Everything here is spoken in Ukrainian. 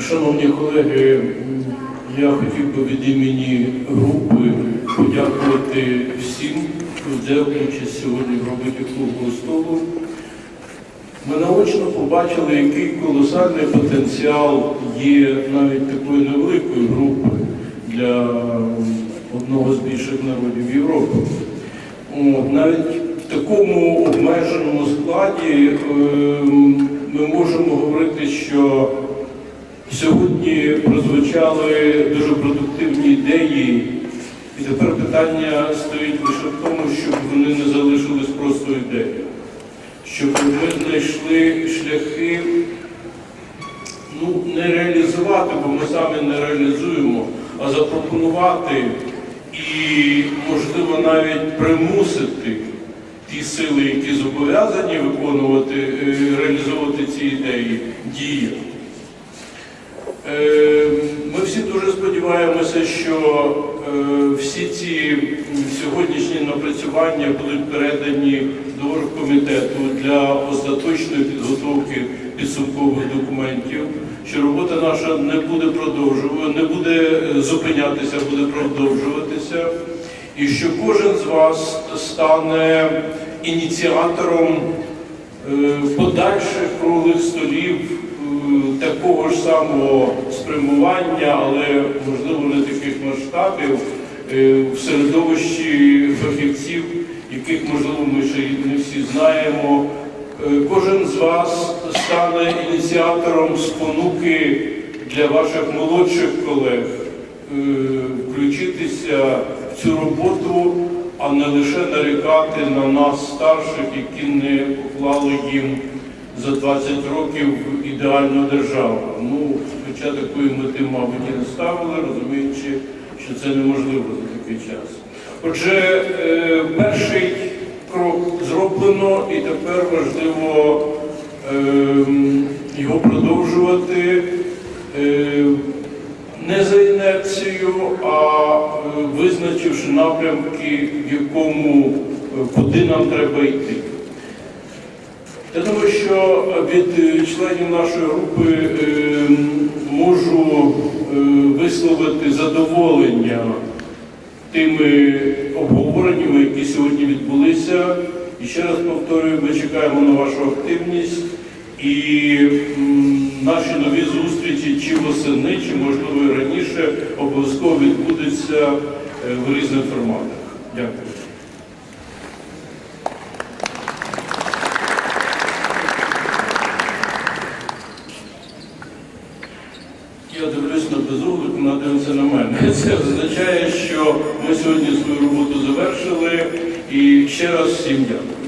Шановні колеги, я хотів би від імені групи подякувати всім, хто взяв участь сьогодні в роботі круглого столу. Ми наочно побачили, який колосальний потенціал є навіть такої невеликої групи для одного з більших народів Європи. От, навіть в такому обмеженому складі ем, ми можемо говорити, що Сьогодні прозвучали дуже продуктивні ідеї, і тепер питання стоїть лише в тому, щоб вони не залишились просто ідеєю, щоб ми знайшли шляхи ну, не реалізувати, бо ми самі не реалізуємо, а запропонувати і, можливо, навіть примусити ті сили, які зобов'язані виконувати, е, реалізовувати ці ідеї, діяти. Е, Ми всі дуже сподіваємося, що е, всі ці сьогоднішні напрацювання будуть передані до оргкомітету для остаточної підготовки підсумкових документів, що робота наша не буде продовжувати, не буде е, зупинятися, буде продовжуватися, і що кожен з вас стане ініціатором е, подальших круглих столів такого ж самого спрямування, але можливо не таких масштабів е, в середовищі фахівців, яких можливо ми ще не всі знаємо. Е, Кожен з вас стане ініціатором спонуки для ваших молодших колег е, включитися в цю роботу, а не лише нарікати на нас, старших, які не поклали їм за 20 років ідеальну державу. Ну, хоча такої мети, мабуть, і не ставили, розуміючи, що це неможливо за такий час. Отже, е, перший крок зроблено, і тепер важливо ем, його продовжувати. Е, не за інерцією, а е, визначивши напрямки, в якому куди нам треба йти. Я думаю, що від е, членів нашої групи е, можу е, висловити задоволення тими обговореннями, які сьогодні відбулися. І ще раз повторюю, ми чекаємо на вашу активність і наші нові зустрічі чи восени, чи можливо і раніше обов'язково відбудуться е, в різних форматах. Дякую. Я дивлюсь на безуглик, вона дивиться на мене. Це означає, що ми сьогодні свою роботу завершили і ще раз всім дякую.